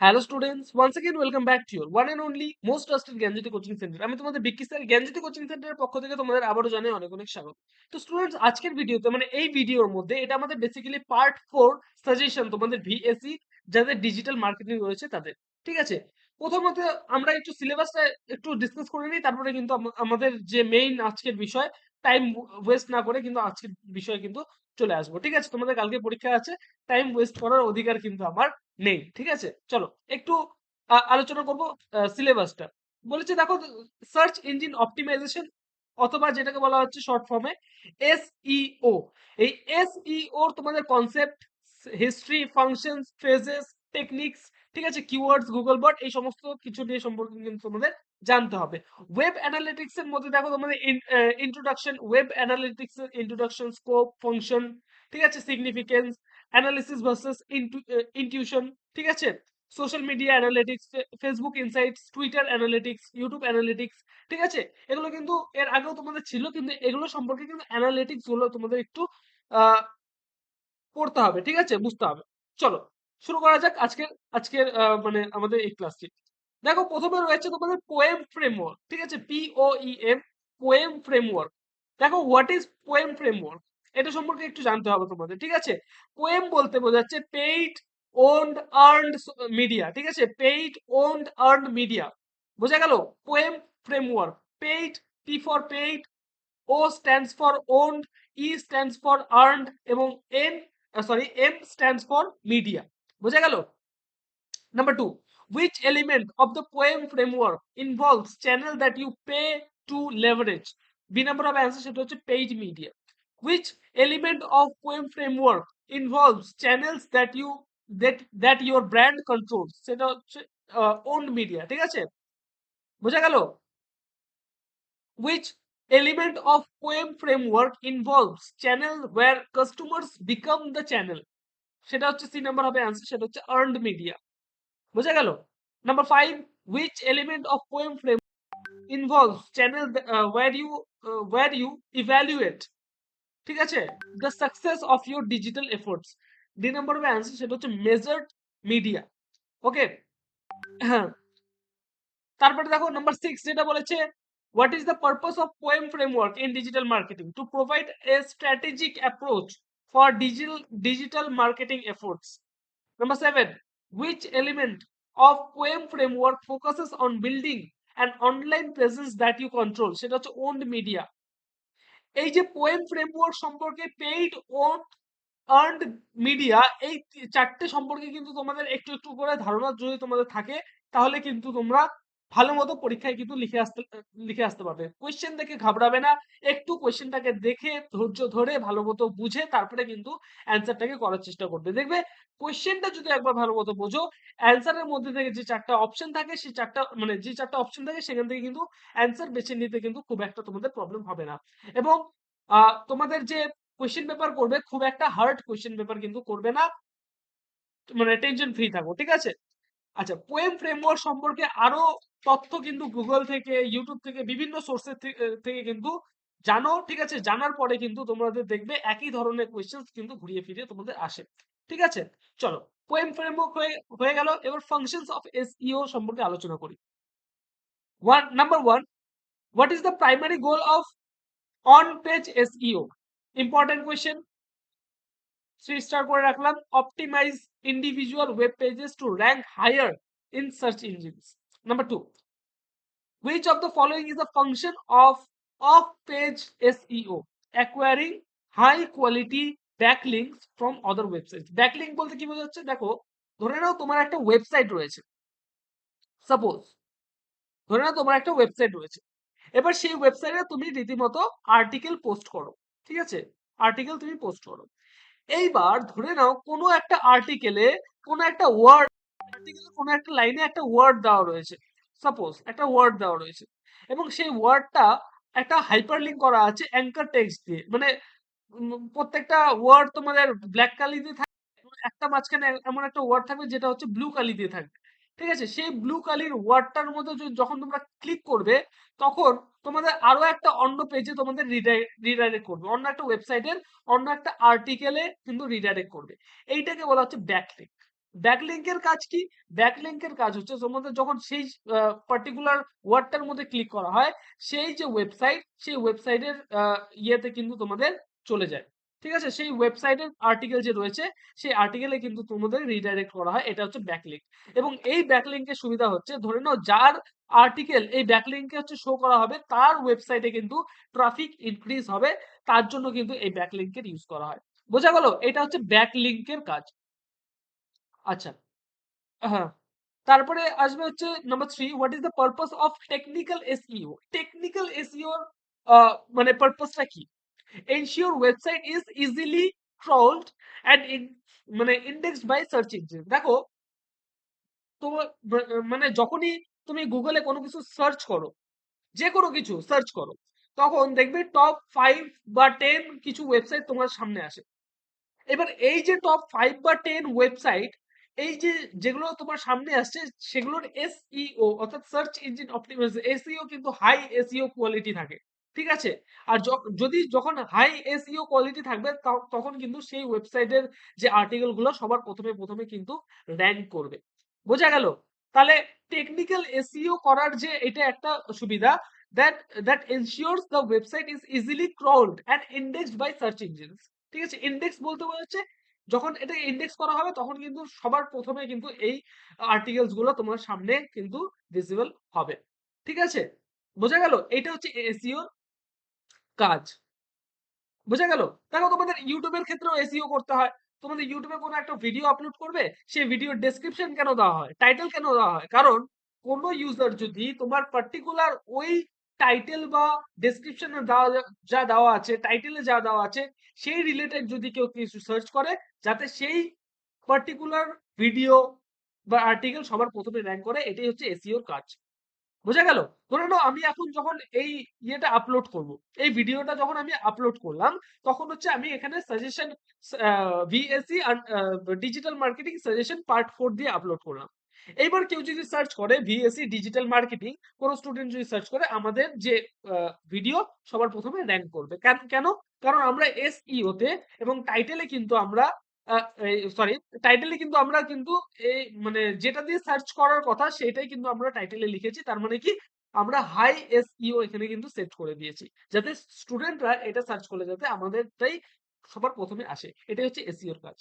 hello students once again welcome back to your one and only most trusted Gyanjyoti coaching centre আমি তোমাদের Vicky sir জ্ঞানজ্যোতি coaching সেন্টারের পক্ষ থেকে তোমাদের আবারও জানাই অনেক অনেক স্বাগত তো স্টুডেন্টস আজকের ভিডিওতে মানে এই ভিডিওর মধ্যে এটা আমাদের বেসিক্যালি পার্ট ফোর সাজেশন তোমাদের ভিএসি যাদের ডিজিটাল মার্কেটিং রয়েছে তাদের ঠিক আছে প্রথমত আমরা একটু সিলেবাসটা একটু ডিসকাস করে নিই তারপরে কিন্তু আম- আমাদের যে মেইন আজকের বিষয় টাইম ওয়েস্ট না করে কিন্তু আজকের বিষয় কিন্তু চলে আসবো ঠিক আছে তোমাদের কালকে পরীক্ষা আছে টাইম ওয়েস্ট করার অধিকার কিন্তু আমার নেই, ঠিক আছে? চলো, একটু আলোচনা করব সিলেবাসটা বলেছে, দেখো সার্চ ইঞ্জিন অপটিমাইজেশন অথবা যেটাকে বলা হচ্ছে শর্ট ফর্মে এসইও এই এসইও তোমাদের concept history functions phrases techniques ঠিক আছে কিওয়ার্ডস গুগল বট এই সমস্ত কিছু নিয়ে সম্পর্কে কিন্তু তোমাদের জানতে হবে। ওয়েব অ্যানালিটিক্স এর মধ্যে দেখো, তোমাদের ইন্ট্রোডাকশন ওয়েব অ্যানালিটিক্স এর ইন্ট্রোডাকশন স্কোপ ফাংশন ঠিক আছে সিগনিফিকেন্স অ্যানালিসিস ভার্সেস ইনটিউশন ঠিক আছে? Social media analytics Facebook insights Twitter analytics YouTube analytics ঠিক আছে? এগুলো কিন্তু এর আগেও তোমাদের ছিল, কিন্তু এগুলো সম্পর্কে কিন্তু অ্যানালিটিক্সগুলো তোমাদের একটু পড়তে হবে, ঠিক আছে? বুঝতে হবে। চলো, শুরু করা যাক আজকের আজকের মানে আমাদের এই ক্লাসটি দেখো, প্রথমে রয়েছে তোমাদের পোয়েম ফ্রেমওয়ার্ক ঠিক আছে? P O E M POEM framework দেখো হোয়াট ইজ পোয়েম ফ্রেমওয়ার্ক এটা সম্পর্কে একটু জানতে হবে তোমাদের, ঠিক আছে? পোয়েম বলতে বোঝাচ্ছে পেইড ওন্ড আর্নড মিডিয়া ঠিক আছে পেইড ওন্ড আর্নড মিডিয়া বোঝা গেল POEM framework paid P for paid O stands for owned E stands for earned এবং N sorry M stands for media বোঝা গেল Number two, which element of the poem framework involves channel that you pay to leverage? B number of answer সেটা হচ্ছে paid media. Which element of poem framework involves channels that you that that your brand controls? সেটা হচ্ছে uh, owned media. ঠিক আছে বোঝা গেল which element of poem framework involves channel where customers become the channel সেটা হচ্ছে C number হবে answer সেটা হচ্ছে earned media বোঝা গেল number five which element of poem frame involves channel uh, where you uh, where you evaluate ঠিক আছে the success of your digital efforts number হবে অ্যান্সার সেটা হচ্ছে measured media ওকে হ্যাঁ তারপরে দেখো নাম্বার সিক্স যেটা বলেছে what is the purpose of POEM framework in digital marketing to provide a strategic approach for digital digital marketing efforts Number seven, which element of poem framework focuses on building an online presence that you? সেটা হচ্ছে owned media. এই যে POEM framework সম্পর্কে paid own earned media এই চারটে সম্পর্কে কিন্তু তোমাদের একটু একটু করে ধারণা যদি তোমাদের থাকে, তাহলে কিন্তু তোমরা ভালো মতো পরীক্ষায় কিন্তু লিখে আসতে লিখে আসতে পারবে। কোয়েশ্চেন দেখে ঘাবড়াবে না, একটু কোয়েশ্চেনটাকে দেখে, ধৈর্য ধরে, ভালো মতো বুঝে, তারপরে কিন্তু অ্যান্সারটাকে করার চেষ্টা করবে। দেখবে কোয়েশ্চেনটা যদি একবার ভালো মতো বোঝো অ্যান্সারের মধ্যে থেকে যে চারটা অপশন থাকে সেই চারটা মানে যে চারটা অপশন থাকে, সেখান থেকে কিন্তু অ্যান্সার বেছে নিতে কিন্তু খুব একটা তোমাদের প্রবলেম হবে না। এবং তোমাদের যে কোয়েশ্চেন পেপার করবে, খুব একটা হার্ড কোয়েশ্চেন পেপার কিন্তু করবে না। মানে টেনশন ফ্রি থাকো ঠিক আছে? আচ্ছা পোয়েম ফ্রেমওয়ার্ক সম্পর্কে আরও তথ্য কিন্তু গুগল থেকে ইউটিউব থেকে, বিভিন্ন সোর্সের থেকে কিন্তু জানো, ঠিক আছে? জানার পরে কিন্তু তোমাদের দেখবে একই ধরনের কোয়েশ্চেন কিন্তু ঘুরিয়ে ফিরিয়ে তোমাদের আসে, ঠিক আছে? চলো পোয়েম ফ্রেমওয়ার্ক হয়ে হয়ে গেল, এবার ফাংশনস অফ এসইও সম্পর্কে আলোচনা করি। One number one what is the primary goal of on page SEO important question three star করে রাখলাম। Optimize individual web pages to rank higher in search engines number two which of the following is a function of off page SEO acquiring high quality backlinks from other websites. Backlink বলতে কি বোঝাচ্ছে? দেখো, ধরে নাও তোমার একটা website রয়েছে। Suppose ধরে নাও তোমার একটা ওয়েবসাইট রয়েছে। এবার সেই ওয়েবসাইটে তুমি রীতিমতো আর্টিকেল পোস্ট করো। ঠিক আছে? আর্টিকেল তুমি পোস্ট করো। এইবার ধরে নাও কোনো একটা আর্টিকেলে কোনো একটা ওয়ার্ড আর্টিকেলে কোনো একটা লাইনে একটা ওয়ার্ড দেওয়া রয়েছে। সাপোজ একটা ওয়ার্ড দেওয়া রয়েছে। এবং সেই ওয়ার্ডটা একটা হাইপারলিংক করা আছে অ্যাঙ্কার টেক্সট দিয়ে। মানে প্রত্যেকটা ওয়ার্ড তোমাদের ব্ল্যাক কালি দিয়ে এবং একটা মাঝখানে এমন একটা ওয়ার্ড থাকবে যেটা হচ্ছে ব্লু কালি দিয়ে থাকবে। ঠিক আছে? সেই ব্লু কালির ওয়ার্ডটার মধ্যে যখন তোমরা ক্লিক করবে, তখন তোমাদের আরও একটা অন্য পেজে তোমাদের রিডাইরেক্ট করবে। অন্য একটা ওয়েবসাইটের অন্য একটা আর্টিকেলে কিন্তু রিডাইরেক্ট করবে। এইটাকে বলা হচ্ছে ব্যাকলিঙ্ক ব্যাকলিংকের কাজ কি? ব্যাকলিংকের কাজ হচ্ছে তোমাদের যখন সেই পার্টিকুলার ওয়ার্ডটার মধ্যে ক্লিক করা হয়, সেই যে ওয়েবসাইট সেই ওয়েবসাইটের ইয়েতে কিন্তু তোমাদের চলে যায়। ঠিক আছে? সেই ওয়েবসাইটের আর্টিকেল যে রয়েছে, সেই আর্টিকেলে কিন্তু তোমাদের রিডাইরেক্ট করা হয়। এটা হচ্ছে ব্যাকলিঙ্ক এবং এই ব্যাকলিংকের সুবিধা হচ্ছে, ধরে নাও যার আর্টিকেল এই ব্যাকলিংকে হচ্ছে শো করা হবে, তার ওয়েবসাইটে কিন্তু ট্রাফিক ইনক্রিজ হবে। তার জন্য কিন্তু এই ব্যাকলিংকের ইউজ করা হয়। বোঝা গেল? এটা হচ্ছে ব্যাকলিংকের কাজ। আচ্ছা। হ্যাঁ। তারপরে আসবে হচ্ছে number three what is the purpose of technical SEO technical SEO মানে পারপাসটা কি? Ensure website is easily crawled and মানে ইন্ডেক্সড বাই সার্চ ইঞ্জিন দেখো, তোমার মানে যখনই তুমি গুগলে কোনো কিছু সার্চ করো, যে কোনো কিছু সার্চ করো, তখন দেখবে টপ ফাইভ বা টেন কিছু ওয়েবসাইট তোমার সামনে আসে। এবার এই যে টপ ফাইভ বা টেন ওয়েবসাইট এই যে যেগুলো তোমার সামনে আসছে, সেগুলোর এসইও অর্থাৎ সার্চ ইঞ্জিন অপটিমাইজেশন এসইও কিন্তু হাই এসইও কোয়ালিটি থাকে। ঠিক আছে? আর যদি যখন হাই এসইও কোয়ালিটি থাকবে তখন কিন্তু সেই ওয়েবসাইটের যে আর্টিকেলগুলো, সবার প্রথমে প্রথমে কিন্তু র্যাঙ্ক করবে। বোঝা গেল? তাহলে টেকনিক্যাল এসইও করার যে এটা একটা সুবিধা that that ensures the website is easily crawled and indexed by search engines ঠিক আছে? ইন্ডেক্স বলতে বোঝাচ্ছে যখন এটা ইন্ডেক্স করা হবে, তখন কিন্তু সবার প্রথমে কিন্তু এই আর্টিকেলসগুলো তোমার সামনে কিন্তু ভিজিবল হবে। ঠিক আছে? বোঝা গেল? এটা হচ্ছে এসিও কাজ। বোঝা গেল? দেখো তোমাদের ইউটিউবের ক্ষেত্রেও এসিও করতে হয়। তোমাদের ইউটিউবে কোনো একটা ভিডিও আপলোড করবে, সেই ভিডিওর ডেসক্রিপশন কেন দেওয়া হয়? টাইটেল কেন দেওয়া হয়? কারণ কোনো ইউজার যদি তোমার পার্টিকুলার ওই টাইটেল বা ডেসক্রিপশনে যা দেওয়া আছে টাইটেলে যা দেওয়া আছে, সেই রিলেটেড যদি কেউ কিছু সার্চ করে, যাতে সেই পার্টিকুলার ভিডিও বা আর্টিকেল সবার প্রথমে র্যাঙ্ক করে, এটাই হচ্ছে এসিওর কাজ। বোঝা গেল? ধরে নাও আমি এখন যখন এই ইয়েটা আপলোড করব, এই ভিডিওটা যখন আমি আপলোড করলাম, তখন হচ্ছে আমি এখানে suggestion VAC digital marketing suggestion part four দিয়ে আপলোড করলাম। এইবার কেউ যদি সার্চ করে ভিএসসি ডিজিটাল মার্কেটিং কোনো স্টুডেন্ট যদি সার্চ করে, আমাদের যে ভিডিও সবার প্রথমে র্যাঙ্ক করবে। কেন কারণ আমরা এসইওতে এবং টাইটেলে কিন্তু আমরা সরি টাইটেলে কিন্তু আমরা কিন্তু এই মানে যেটা দিয়ে সার্চ করার কথা সেটাই কিন্তু আমরা টাইটেলে লিখেছি। তার মানে কি? আমরা হাই এসইও এখানে কিন্তু সেট করে দিয়েছি। যাতে স্টুডেন্টরা এটা সার্চ করলে যাতে আমাদেরটাই সবার প্রথমে আসে। এটাই হচ্ছে এসইওর কাজ।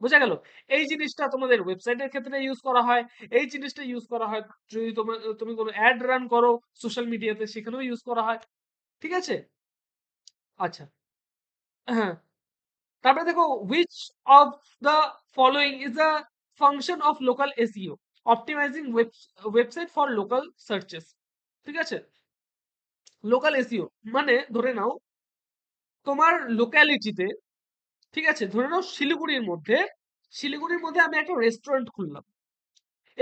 বোঝা গেল? এই জিনিসটা তোমাদের ওয়েবসাইটের ক্ষেত্রে ইউজ করা হয়। এই জিনিসটা ইউজ করা হয় যদি তোমার তুমি কোনো অ্যাড রান করো সোশ্যাল মিডিয়াতে সেখানেও ইউজ করা হয়। ঠিক আছে? আচ্ছা। হ্যাঁ। তারপরে দেখো, which of the following is a function of local SEO optimizing website for local searches. ঠিক আছে? লোকাল এসইও মানে ধরে নাও, তোমার লোকালিটিতে ঠিক আছে? ধরে নাও শিলিগুড়ির মধ্যে শিলিগুড়ির মধ্যে আমি একটা রেস্টুরেন্ট খুললাম।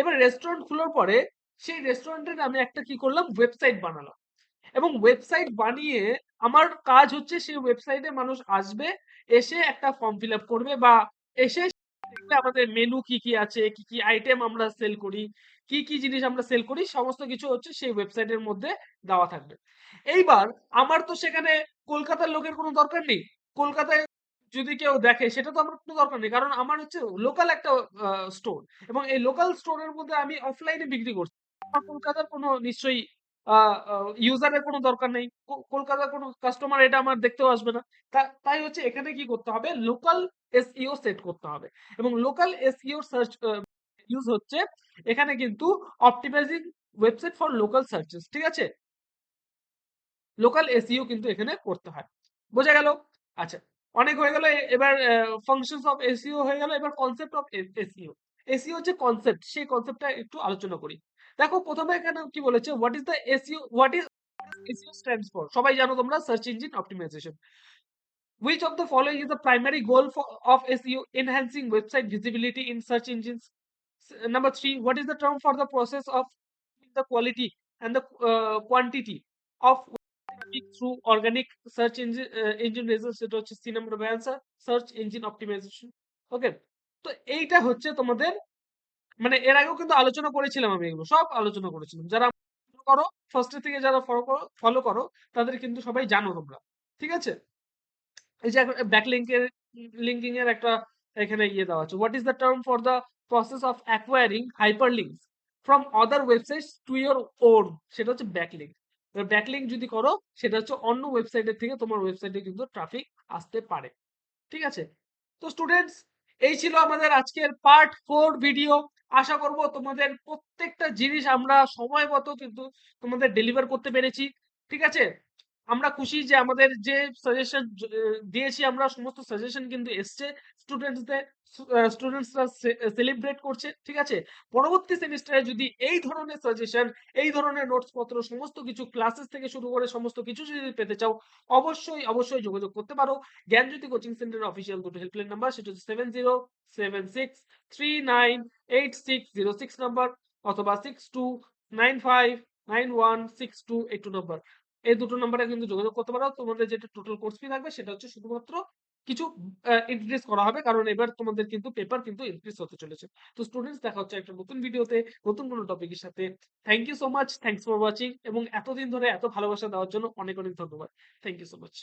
এবার রেস্টুরেন্ট খোলার পরে, সেই রেস্টুরেন্টের আমি একটা কি করলাম? ওয়েবসাইট বানালাম। এবং ওয়েবসাইট বানিয়ে আমার কাজ হচ্ছে সেই ওয়েবসাইটে মানুষ আসবে, এসে একটা ফর্ম ফিল আপ করবে বা এসে দেখবে আমাদের মেনু কি কি আছে, কি কি আইটেম আমরা সেল করি, কি কি জিনিস আমরা সেল করি, সমস্ত কিছু হচ্ছে সেই ওয়েবসাইটের মধ্যে দেওয়া থাকবে। এইবার আমার তো সেখানে কলকাতার লোকের কোনো দরকার নেই। কলকাতায় যদি কেউ দেখে, সেটা তো আমার কোনো দরকার নেই। কারণ আমার হচ্ছে লোকাল একটা স্টোর এবং এই লোকাল স্টোরের মধ্যে আমি অফলাইনে বিক্রি করছি। কলকাতার কোনো নিশ্চয়ই ইউজারের কোনো দরকার নেই। কলকাতার কোনো কাস্টমার এটা আমার দেখতেও আসবে না। তাই হচ্ছে এখানে কি করতে হবে? লোকাল এসইও সেট করতে হবে। এবং লোকাল এসইও সার্চ ইউজ হচ্ছে এখানে কিন্তু optimizing website for local searches ঠিক আছে? লোকাল এসইও কিন্তু এখানে করতে হয়। বোঝা গেল? আচ্ছা অনেক হয়ে গেল। এবার ফাংশনস অফ এসইও হয়ে গেল। এবার কনসেপ্ট অফ এসইও এসইও যে কনসেপ্ট সেই কনসেপ্টটা একটু আলোচনা করি। দেখো প্রথমে এখানে কি বলেছে what is the SEO what is SEO stands for সবাই জানো তোমরা search engine optimization primary goal for, of SEO? Enhancing website visibility in search engines. S- Number three, what is the term for the process of the quality and the uh, quantity of traffic through organic search engine, uh, engine results? এটা হচ্ছে C number answer search engine optimization okay তো এইটা হচ্ছে তোমাদের মানে এর আগেও কিন্তু আলোচনা করেছিলাম আমি এগুলো, সব আলোচনা করেছিলাম। যারা করো ফার্স্টের থেকে যারা ফলো করো ফলো করো, তাদের কিন্তু সবাই জানো তোমরা, ঠিক আছে? এই যে ব্যাকলিঙ্কের লিঙ্কিং এর একটা এখানে ইয়ে দেওয়া আছে। What is the term for the process of acquiring hyperlinks from other websites to your own সেটা হচ্ছে ব্যাকলিঙ্ক ব্যাকলিঙ্ক যদি করো, সেটা হচ্ছে অন্য ওয়েবসাইটের থেকে তোমার ওয়েবসাইটে কিন্তু ট্রাফিক আসতে পারে। ঠিক আছে? তো স্টুডেন্টস এই ছিল আমাদের আজকের পার্ট ফোর ভিডিও আশা করব তোমাদের প্রত্যেকটা জিনিস আমরা সময় মতো কিন্তু তোমাদের ডেলিভার করতে পেরেছি, ঠিক আছে? আমরা খুশি যে আমাদের যে সাজেশন দিয়েছি আমরা, সমস্ত সাজেশন কিন্তু এসছে। স্টুডেন্টসদের স্টুডেন্টসরা সেলিব্রেট করছে, ঠিক আছে? পরবর্তী সেমিস্টারে যদি এই ধরনের সাজেশন এই ধরনের নোটস পত্র, সমস্ত কিছু ক্লাসেস থেকে শুরু করে সমস্ত কিছু যদি পেতে চাও, অবশ্যই অবশ্যই যোগাযোগ করতে পারো। জ্ঞানজ্যোতি কোচিং সেন্টারের অফিসিয়াল দুটো হেল্পলাইন নাম্বার সেটা হচ্ছে seven zero seven six three nine eight six zero six number অথবা six two nine five nine one six two eight two number এই দুটো নাম্বারে কিন্তু যোগাযোগ করতে পারো। তোমাদের যেটা টোটাল কোর্স ফি থাকবে, সেটা হচ্ছে শুধুমাত্র কিছু ইনক্রিজ করা হবে। কারণ এবার তোমাদের কিন্তু পেপার কিন্তু ইনক্রিজ হতে চলেছে। তো স্টুডেন্টস দেখা হচ্ছে একটা নতুন ভিডিওতে নতুন কোনো টপিকের সাথে। Thank you so much thanks for watching এবং এতদিন ধরে এত ভালোবাসা দেওয়ার জন্য অনেক অনেক ধন্যবাদ। Thank you so much